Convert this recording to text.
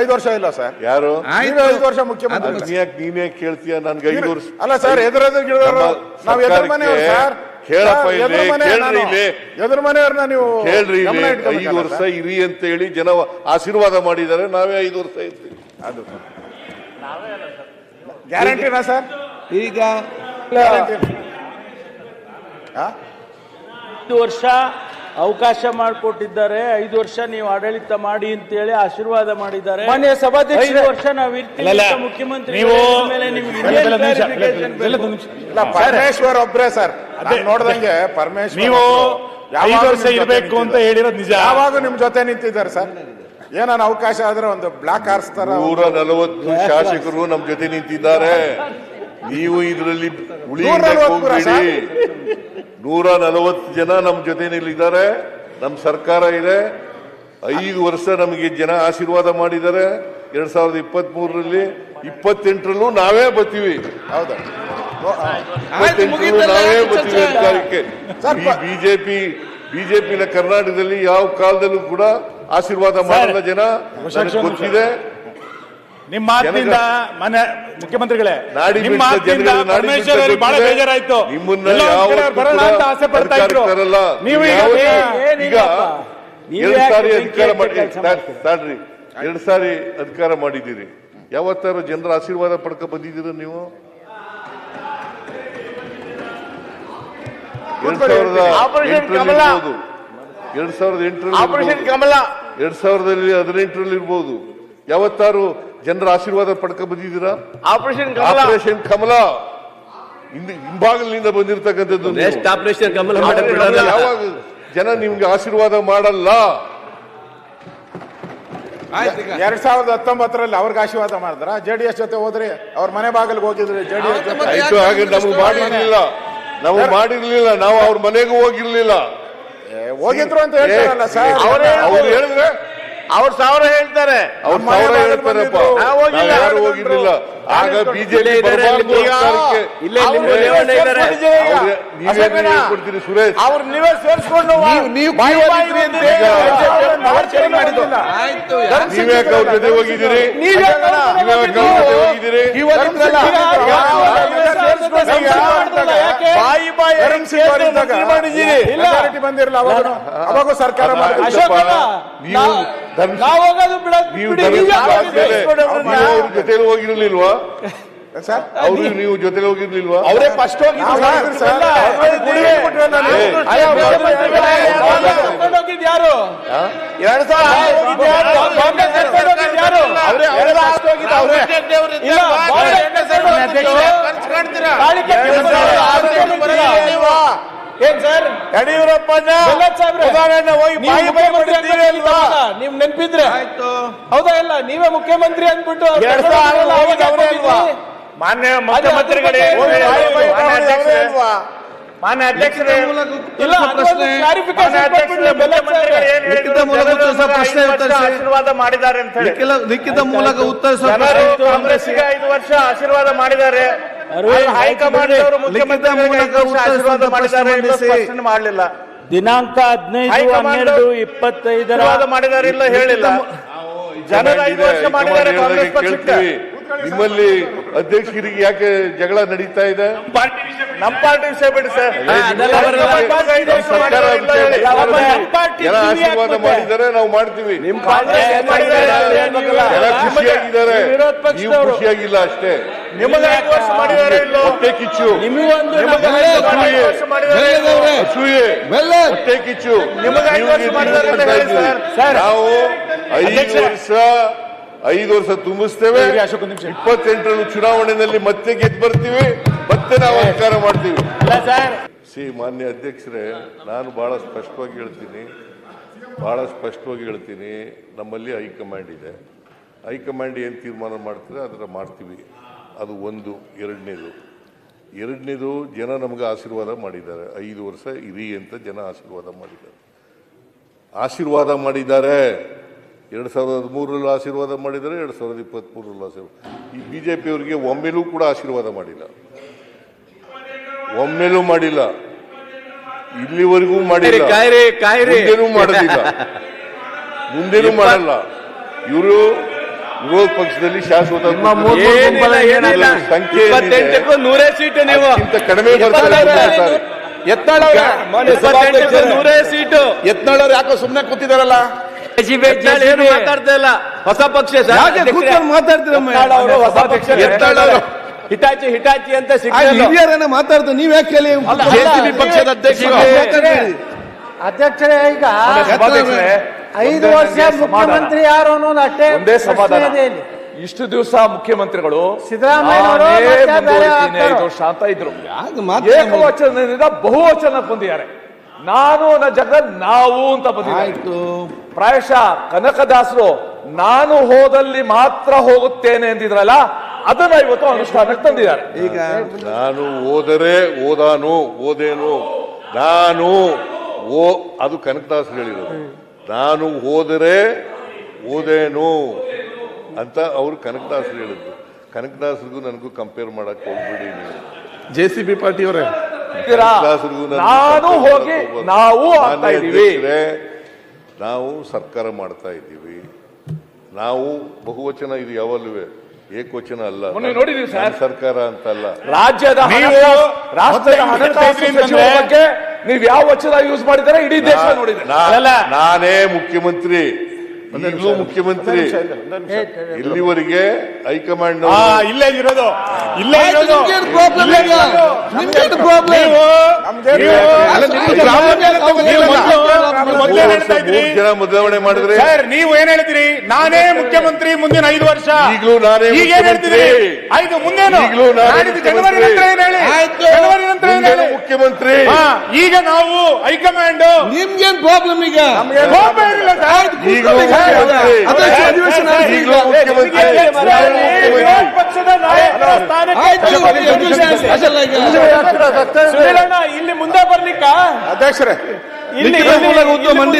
ಐದು ವರ್ಷ ಇಲ್ಲ ಸರ್. ಯಾರು? ನೀವೇ ಐದು ವರ್ಷ ಮುಖ್ಯಮಂತ್ರಿ. ನೀ ಯಾಕೆ ನೀನೇ ಕೇಳ್ತೀಯ? ನನ್ಗೆ ಐದು ವರ್ಷ ಅಲ್ಲ ಸರ್ ಎದುರೆದುರು ನಾವು ಎದುರು ಮನೆ ಸರ್. ಕೇಳಪ್ಪ ಇಲ್ಲಿ, ಎದುರು ಮನೆ ಕೇಳ್ರಿ ನಾನು. ಇಲ್ಲಿ. ಎದುರು ಮನೆಯವ್ರನ್ನ ನೀವು ಕೇಳ್ರಿ ಗಮನ ಇಲ್ಲಿ, ಇಟ್ಕೊಬೇಕಲ್ಲ ಐದು ವರ್ಷ ಸರ್? ಇರಿ ಅಂತ ಹೇಳಿ ಜನ ಆಶೀರ್ವಾದ ಮಾಡಿದ್ದಾರೆ. ನಾವೇ ಐದು ವರ್ಷ ಇರ್ತೀವಿ. ಅದು ಗ್ಯಾರಂಟಿನಾ ಸರ್? ಈಗ ಗ್ಯಾರಂಟಿ ಐದು ವರ್ಷ ಅವಕಾಶ ಮಾಡಿಕೊಟ್ಟಿದ್ದಾರೆ. ಐದು ವರ್ಷ ನೀವು ಆಡಳಿತ ಮಾಡಿ ಅಂತೇಳಿ ಆಶೀರ್ವಾದ ಮಾಡಿದ್ದಾರೆ. ಮಾನ್ಯ ಸಭಾಧ್ಯಕ್ಷ ಐದು ವರ್ಷ ನಾವು ಇರ್ತೀವಿ ಅಂತ ಮುಖ್ಯಮಂತ್ರಿ ನೀವು- ಮೇಲೆ ನಿಮ್ಗೆ ಇನ್ನೇನ್ clarification ಬೇಕು? ಇಲ್ಲ ಪರಮೇಶ್ವರ್ ಒಬ್ರೇ ಸರ್. ನಾನ್ ನೋಡ್ದಂಗೆ ಪರಮೇಶ್ವರ್ ನೀವು ಐದು ವರ್ಷ ಇರಬೇಕು ಅಂತ ಹೇಳಿರೋದು ನಿಜ. ಯಾವಾಗ ನಿಮ್ ಜೊತೆ ನಿಂತಿದ್ದಾರೆ ಸರ್. ಏನಾನ ಅವಕಾಶ ಆದ್ರೆ ಒಂದು ಬ್ಲಾಕ್ ಆರ್ಸ್ತಾರ? ನೂರ ನಲವತ್ತು ಶಾಸಕರು ನಮ್ ಜೊತೆ ನಿಂತಿದ್ದಾರೆ. ನೀವು ಇದರಲ್ಲಿ ಉಳಿಯಬೇಕು ನೂರ ನಲವತ್ತು ಜನ ನಮ್ ಜೊತೆನಲ್ಲಿದ್ದಾರೆ. ನಮ್ಮ ಸರ್ಕಾರ ಇದೆ. ಐದು ವರ್ಷ ನಮಗೆ ಜನ ಆಶೀರ್ವಾದ ಮಾಡಿದ್ದಾರೆ. ಎರಡ್ ಸಾವಿರದ ಇಪ್ಪತ್ತ್ ಮೂರರಲ್ಲಿ ಇಪ್ಪತ್ತೆಂಟರಲ್ಲೂ ನಾವೇ ಬರ್ತೀವಿ. ಹೌದಾ? ನಾವೇ ಬರ್ತೀವಿ ಅಧಿಕಾರಕ್ಕೆ. ಸರ್, ಪ- ಬಿಜೆಪಿ ಬಿಜೆಪಿನ ಕರ್ನಾಟಕದಲ್ಲಿ ಯಾವ ಕಾಲದಲ್ಲೂ ಕೂಡ ಆಶೀರ್ವಾದ ಮಾಡಿದ ಜನ. ಗೊತ್ತಿದೆ. ನಿಮ್ಮ ಮಾತಿನಿಂದ ಮನೆ ಮುಖ್ಯಮಂತ್ರಿಗಳೇ ನಾಡಿ ನಿಮ್ಮ ಮಾತಿನಿಂದ ನಾಡಿ ಪರಮೇಶ್ವರ್ ಅವರಿಗೆ ಬಹಳ. ಬೇಜಾರಾಯ್ತು. ಬರೋಣ ಅಂತ ಆಸೆ ಪಡ್ತಾ ಇದ್ರು. ನೀವು ಈಗ ಎರಡು ಸಾರಿ ಅಧಿಕಾರ ಹಚ್ಚಿ ಮಾಡಿ ಕೆಲ್ಸ ಎರಡು ಸಾರಿ ಅಧಿಕಾರ ಮಾಡಿದ್ದೀರಿ. ಯಾವತ್ತಾರು ಜನರ ಆಶೀರ್ವಾದ ಪಡ್ಕ ಬಂದಿದ್ದೀರ ನೀವು? ಎರಡ್ ಸಾವಿರದ ಆಪರೇಷನ್ ಎಂಟರಲ್ಲಿ ಎರಡ್ ಸಾವಿರದ ಎಂಟರಲ್ಲಿ. ಎರಡ್ ಸಾವಿರದಲ್ಲಿ ಹದಿನೆಂಟರಲ್ಲಿ ಇರ್ಬೋದು. ಯಾವತ್ತಾರು ಜನರ ಆಶೀರ್ವಾದ ಪಡ್ಕ ಬಂದಿದ್ದೀರಾ? ಆಪರೇಷನ್ ಕಮಲ ಆಪರೇಷನ್ ಕಮಲ ಹಿಂದೆ ಹಿಂಭಾಗಲಿನಿಂದ ಬಂದಿರತಕ್ಕಂಥದ್ದು ಆಪರೇಷನ್ ಕಮಲ ಯಾವಾಗ ಜನ ನಿಮ್ಗೆ ಆಶೀರ್ವಾದ ಮಾಡಲ್ಲ? ಎರಡ್ ಸಾವಿರದ ಹತ್ತೊಂಬತ್ತರಲ್ಲಿ ಅವ್ರಿಗೆ ಆಶೀರ್ವಾದ ಮಾಡಿದ್ರ? ಜೆಡಿಎಸ್ ಜೊತೆ ಹೋದ್ರೆ ಅವ್ರ ಮನೆ ಬಾಗಿಲ್ಗೆ ಹೋಗಿದ್ರೆ ಜೆಡಿಎಸ್ ಆಯ್ತು ಹಾಗೆ ನಮಗೆ ಮಾಡಿರ್ಲಿಲ್ಲ. ನಾವು ಮಾಡಿರ್ಲಿಲ್ಲ. ನಾವು ಅವ್ರ ಮನೆಗೂ ಹೋಗಿರ್ಲಿಲ್ಲ. ಏ, ಹೋಗಿದ್ರು ಅಂತ ಹೇಳ್ತಾರಲ್ಲ ಸರ್. ಅವರೇ ಅವ್ರು ಹೇಳಿದ್ರೆ ಅವ್ರ ಸಾವಿರ ಹೇಳ್ತಾರೆ. ಅವ್ರ ಸಾವಿರ ಹೇಳ್ತಾರೆ ಹೇಳ್ತಾರಪ್ಪ. ಯಾರು ಹೋಗಿರ್ಲಿಲ್ಲ. ಆಗ ಬಿಜೆಪಿ ಇಲ್ಲೇ. ಇಲ್ಲೇ ಹೇಳ್ಕೊಡ್ತೀರಿ ಸುರೇಶ್. ಅವ್ರ ನೀವೇ ಸೇರಿಸ್ಕೊಂಡು ನೀವು. ನೀವ್ಯಾಕೆ ಅವ್ರ ಜೊತೆ ಹೋಗಿದ್ದೀರಿ. ಹೋಗಿದ್ದೀರಿ? ಬಾಯಿ ಬಾಯಿ ಮಾಡಿದ್ದೀರಿ majority ಬಂದಿರಲ್ಲ ಅವಾಗ. ಅವಾಗೂ ಸರ್ಕಾರ ಮಾಡಿದ್ರು. ನೀವು ಧರ್ಮ ನಾವು ಹೋಗೋದು ಬಿಡೋದು ನೀವು ಬಿಡಿ, ಧರ್ಮ ನೀವು ಯಾಕೆ ಆದ್ಮೇಲೆ ಹೋಗ್ತೀರಿ? ನೀವು ಅವ್ರ ಜೊತೆಲಿ ಹೋಗಿರ್ಲಿಲ್ವಾ? ಸರ್? ಅವರು ನೀವು ಜೊತೆಲಿ ಹೋಗಿರ್ಲಿಲ್ವಾ? ಅವರೇ ಫಸ್ಟ್ ಹೋಗಿದ್ದು ಯಾರು? ಎರಡ್ ಸಾವಿರ ಏನ್ ಸರ್? ಉದಾಹರಣೆ ಹೋಗಿ ನೀವು ಬಾಯಿ ಬಾಯಿ ಮುಖ್ಯಮಂತ್ರಿ ಮಾಡಿದ್ದೀರಿ ಅಲ್ವಾ ಅನ್ಬಿಟ್ಟು ನೀವ್ ನೆನ್ಪಿದ್ರೆ? ಹೌದಾ ಇಲ್ಲ? ನೀವೇ ಮುಖ್ಯಮಂತ್ರಿ ಅಂದ್ಬಿಟ್ಟು ಮಾನ್ಯ ಮುಖ್ಯಮಂತ್ರಿಗಳೇ ಮಾನ್ಯ ಅಧ್ಯಕ್ಷರೇ. ಆಶೀರ್ವಾದ ಮಾಡಿದ್ದಾರೆ ಅಂತ ಹೇಳಿ. ಲಿಖಿತ ಮೂಲಕ ಉತ್ತರಿಸ. ಕಾಂಗ್ರೆಸ್ಗೆ ಐದು ವರ್ಷ ಆಶೀರ್ವಾದ ಮಾಡಿದ್ದಾರೆ. ಹೈಕಮಾಂಡ್ ಅವರು ಮಾಡಿದ್ದಾರೆ ಮಾಡಲಿಲ್ಲ. ದಿನಾಂಕ ಹದಿನೈದು ಹನ್ನೆರಡು ಇಪ್ಪತ್ತೈದರ ಮಾಡಿದಾರಿಲ್ಲ ಇಲ್ಲ ಹೇಳಿಲ್ಲ. ಜನರ ಐದು ವರ್ಷ ಮಾಡಿದ್ದಾರೆ ಕಾಂಗ್ರೆಸ್ ಪಕ್ಷಕ್ಕೆ. ಕೇಳ್ತೀವಿ ನಿಮ್ಮಲ್ಲಿ ಅಧ್ಯಕ್ಷರಿಗೆ ಯಾಕೆ ಜಗಳ ನಡೀತಾ ಇದೆ? ನಮ್ಮ ಪಾರ್ಟಿ ವಿಷಯ ಬಿಡಿ ಸರ್. ಆಶೀರ್ವಾದ ಮಾಡಿದರೆ ಮಾಡಿದ್ದಾರೆ ನಾವು ಮಾಡ್ತೀವಿ. ಖುಷಿಯಾಗಿದ್ದಾರೆ. ವಿರೋಧ ನೀವು ಪಕ್ಷದವರು. ಖುಷಿಯಾಗಿಲ್ಲ ಅಷ್ಟೇ. ನಿಮಗೆ ಐದು ವರ್ಷ ಇಲ್ಲೋ? ಕಿಚ್ಚು? ನಿಮಗೆ ಐದು ವರ್ಷ ಮಾಡಿದ್ದಾರೆ ಇಲ್ಲೋ? ಅಸೂಯೆ. ಹೊಟ್ಟೆ ಕಿಚ್ಚು. ನಿಮಗೆ ಐದು ವರ್ಷ ನೀವು ಮಾಡಿದ್ದಾರೆ ಅಂತ ಹೇಳಿ ಸರ್. ನಾವು ಐದು ವರ್ಷ ಐದು ವರ್ಷ ತುಂಬಿಸ್ತೇವೆ. ಇರಿ, ಅಶೋಕ್ ನಿಮಿಷ. ಇಪ್ಪತ್ತೆಂಟರಲ್ಲಿ ಚುನಾವಣೆಯಲ್ಲಿ ಮತ್ತೆ ಗೆದ್ದು ಬರ್ತೀವಿ ಮತ್ತೆ ನಾವು ಅಧಿಕಾರ ಮಾಡ್ತೀವಿ. ಸರ್. ಸಿ ಮಾನ್ಯ ಅಧ್ಯಕ್ಷರೇ ನಾನು ಬಹಳ ಸ್ಪಷ್ಟವಾಗಿ ಹೇಳ್ತೀನಿ. ಬಹಳ ಸ್ಪಷ್ಟವಾಗಿ ಹೇಳ್ತೀನಿ. ನಮ್ಮಲ್ಲಿ ಹೈಕಮಾಂಡ್ ಇದೆ. ಹೈಕಮಾಂಡ್ ಏನು ತೀರ್ಮಾನ ಮಾಡ್ತೀರ ಅದರ ಮಾಡ್ತೀವಿ. ಅದು ಒಂದು ಎರಡನೇದು. ಎರಡನೇದು ಜನ ನಮಗೆ ಆಶೀರ್ವಾದ ಮಾಡಿದ್ದಾರೆ. ಐದು ವರ್ಷ ಇರಿ ಅಂತ ಜನ ಆಶೀರ್ವಾದ ಮಾಡಿದ್ದಾರೆ. ಆಶೀರ್ವಾದ ಮಾಡಿದ್ದಾರೆ. ಎರಡು ಸಾವಿರದ ಹದಿಮೂರರಲ್ಲೂ ಆಶೀರ್ವಾದ ಮಾಡಿದ್ದಾರೆ ಎರಡು ಸಾವಿರದ ಇಪ್ಪತ್ತ್ಮೂರರಲ್ಲೂ ಆಶೀರ್ವಾದ ಈ ಬಿ ಜೆ ಪಿಯವರಿಗೆ ಒಮ್ಮೆಲೂ ಕೂಡ ಆಶೀರ್ವಾದ ಮಾಡಿಲ್ಲ. ಒಮ್ಮೆಲೂ ಮಾಡಿಲ್ಲ. ಇಲ್ಲಿವರೆಗೂ ಮಾಡಿಲ್ಲ. ಮುಂದೇನೂ ಮಾಡಲಿಲ್ಲ ಮುಂದೆನೂ ಮಾಡೋದಿಲ್ಲ. ಮುಂದೆನೂ ಮಾಡಲ್ಲ. ಇವರು ವಿರೋಧ ಪಕ್ಷದಲ್ಲಿ ಶಾಶ್ವತ. ಸಂಖ್ಯೆ ನೂರೇ ಸೀಟು ನೀವು. ಕಡಿಮೆ ನೂರೇ ಸೀಟು. ಯತ್ನಾಳವ್ರು ಯಾಕೋ ಸುಮ್ಮನೆ ಕೂತಿದಾರಲ್ಲ? ಏನು ಮಾತಾಡ್ತಾ ಇಲ್ಲ. ಹೊಸ ಪಕ್ಷ ಸರ್. ಯಾಕೆ ಕೂತ್ಕೊಂಡು ಮಾತಾಡ್ತೀರಮ್ಮ ಅವರು ಹೊಸ ಪಕ್ಷ. ಯತ್ನಾಳವ್ರು. ಹಿಟಾಚಿ ಹಿಟಾಚಿ ಅಂತ ಸಿಗ್ತಾರೆ ಮಾತಾಡ್ತಾರೆ? ನೀವ್ ಯಾಕೆ ಕೇಳಿ ಜೆಸಿಬಿ ಪಕ್ಷದ ಅಧ್ಯಕ್ಷರು. ಅಧ್ಯಕ್ಷರೇ ಈಗ ಸಭಾಧ್ಯಕ್ಷರೇ, ಐದು ವರ್ಷ ಮುಖ್ಯಮಂತ್ರಿ ಯಾರು ಅನ್ನೋದು ಅಷ್ಟೇ ಒಂದೇ ಸಮಾಧಾನ. ಇಷ್ಟು ದಿವಸ ಮುಖ್ಯಮಂತ್ರಿಗಳು ಸಿದ್ದರಾಮಯ್ಯ ಅಂತ ಇದ್ರು. ಏಕವಚನದಿಂದ ಬಹುವಚನಕ್ಕೆ ಬಂದಿದ್ದಾರೆ. ನಾನು ನನ್ನ ಜಾಗದಲ್ಲಿ ನಾವು ಅಂತ ಬಂದಿದ್ದಾರೆ. ಆಯ್ತು. ಪ್ರಾಯಶಃ ಕನಕದಾಸರು ನಾನು ಹೋದಲ್ಲಿ ಮಾತ್ರ ಹೋಗುತ್ತೇನೆ ಎಂದಿದ್ರಲ್ಲ ಅದನ್ನ ಇವತ್ತು ಅನುಷ್ಠಾನಕ್ಕೆ ತಂದಿದ್ದಾರೆ. ಈಗ ನಾನು ಓದರೆ ಓದಾನು ಓದೇನು ನಾನು ಓ ಅದು ಕನಕದಾಸ್ ಹೇಳಿರೋದು ನಾನು ಹೋದರೆ ಓದೇನು ಅಂತ ಅವರು ಕನಕದಾಸ್ ಹೇಳಿದ್ರು. ಕನಕದಾಸರಿಗೂ ನನಗೂ ಕಂಪೇರ್ ಮಾಡಕ್ ಹೋಗ್ಬಿಡಿ ನೀವು. ಜೆ ಸಿ ಬಿ ಪಾರ್ಟಿ ಅವರೇ? ನಾನು ಹೋಗಿ ನಾವು ಆಗ್ತಾ ಇದೀವಿ ನಾವು ಸರ್ಕಾರ ಮಾಡ್ತಾ ಇದ್ದೀವಿ. ನಾವು ಬಹುವಚನ ಇದು ಯಾವಲ್ಲೂ ಏಕವಚನ ಅಲ್ಲ. ನೋಡಿದೀವಿ ಸರ್ಕಾರ ಅಂತಲ್ಲ. ರಾಜ್ಯದ ರಾಷ್ಟ್ರದ ಹಣಕಾಸು- ರಾಷ್ಟ್ರದ ನೀವು ಯಾವ ವಚನ ಯೂಸ್ ಮಾಡಿದರೆ? ಇಡೀ ದೇಶ ನೋಡಿದ್ರೆ ನಾನೇ ಮುಖ್ಯಮಂತ್ರಿ. ಈಗಲೂ ಮುಖ್ಯಮಂತ್ರಿ ಇಲ್ಲಿವರೆಗೆ ಹೈಕಮಾಂಡ್ ಆ ಇಲ್ಲೇ ಇರೋದು ಇಲ್ಲೇ ಇರೋದು ಪ್ರಾಬ್ಲಮ್ ಈಗ ಪ್ರಾಬ್ಲಮ್ ಪ್ರಾಬ್ಲಮ್ ಜನ ಬದಲಾವಣೆ ಮಾಡಿದ್ರೆ ಸರ್ ನೀವು ಏನ್ ಹೇಳಿದ್ರಿ ನಾನೇ ಮುಖ್ಯಮಂತ್ರಿ ಮುಂದಿನ ಐದು ವರ್ಷ. ಈಗಲೂ ನಾನೇ ಈಗ ಏನ್ ಹೇಳ್ತೀರಿ ಐದು ಆಯ್ತು ಮುಂದೇನು? ಈಗಲೂ ಜನವರಿ ಮುಖ್ಯಮಂತ್ರಿ. ನಂತರ ಏನ್ ಹೇಳಿ? ಜನವರಿ ನಂತರ ಏನ್ ಹೇಳಿ? ಮುಖ್ಯಮಂತ್ರಿ. ಈಗ ನಾವು ಹೈಕಮಾಂಡ್ ನಿಮ್ಗೇನ್ ಪ್ರಾಬ್ಲಮ್ ಈಗ? ಈಗ ಸರ್. ಈಗಲೂ ಮುಖ್ಯಮಂತ್ರಿ ಅಧ್ಯಕ್ಷ ಅಧಿವೇಶನ ಪಕ್ಷದ ನಾಯಕರ ಸ್ಥಾನಕ್ಕೆ ಇಲ್ಲಿ ಮುಂದೆ ಬರ್ಲಿಕ್ಕ ಅಧ್ಯಕ್ಷರೇ ಇಲ್ಲಿ ಮಂದಿ